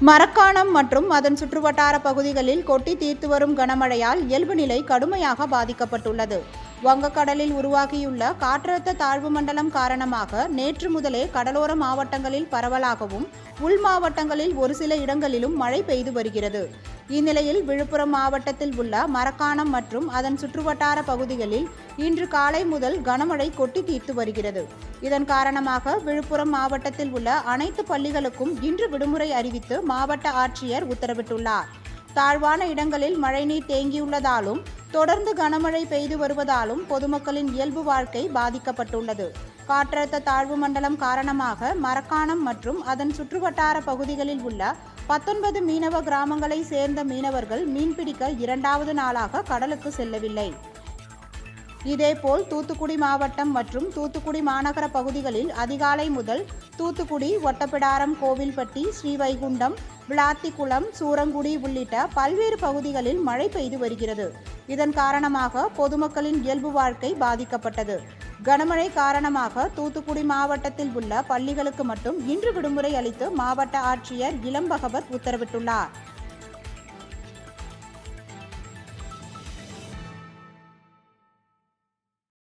மரக்காணம் மற்றும் அதன் சுற்றுவட்டார பகுதிகளில் கொட்டி தீர்த்து வரும் கனமழையால் இயல்பு நிலை கடுமையாக பாதிக்கப்பட்டுள்ளது. வங்கக்கடலில் உருவாகியுள்ள காற்றழுத்த தாழ்வு மண்டலம் காரணமாக நேற்று முதலே கடலோர மாவட்டங்களில் பரவலாகவும் உள் மாவட்டங்களில் ஒரு சில இடங்களிலும் மழை பெய்து வருகிறது. இந்நிலையில் விழுப்புரம் மாவட்டத்தில் உள்ள மரக்காணம் மற்றும் அதன் சுற்றுவட்டார பகுதிகளில் இன்று காலை முதல் கனமழை கொட்டி தீர்த்து வருகிறது. இதன் காரணமாக விழுப்புரம் மாவட்டத்தில் உள்ள அனைத்து பள்ளிகளுக்கும் இன்று விடுமுறை அறிவித்து மாவட்ட ஆட்சியர் உத்தரவிட்டுள்ளார். தாழ்வான இடங்களில் மழைநீர் தேங்கியுள்ளதாலும் தொடர்ந்து கனமழை பெய்து வருவதாலும் பொதுமக்களின் இயல்பு வாழ்க்கை பாதிக்கப்பட்டுள்ளது. காற்றழுத்த தாழ்வு மண்டலம் காரணமாக மரக்காணம் மற்றும் அதன் சுற்றுவட்டார பகுதிகளில் உள்ள பத்தொன்பது மீனவ கிராமங்களை சேர்ந்த மீனவர்கள் மீன்பிடிக்க இரண்டாவது நாளாக கடலுக்கு செல்லவில்லை. இதேபோல் தூத்துக்குடி மாவட்டம் மற்றும் தூத்துக்குடி மாநகர பகுதிகளில் அதிகாலை முதல் தூத்துக்குடி ஒட்டப்பிடாரம் கோவில்பட்டி ஸ்ரீவைகுண்டம் விளாத்திக்குளம் சூரங்குடி உள்ளிட்ட பல்வேறு பகுதிகளில் மழை பெய்து வருகிறது. இதன் காரணமாக பொதுமக்களின் இயல்பு வாழ்க்கை பாதிக்கப்பட்டது. கனமழை காரணமாக தூத்துக்குடி மாவட்டத்தில் உள்ள பள்ளிகளுக்கு மட்டும் இன்று விடுமுறை அளித்து மாவட்ட ஆட்சியர் இளம்பகவத் உத்தரவிட்டுள்ளார்.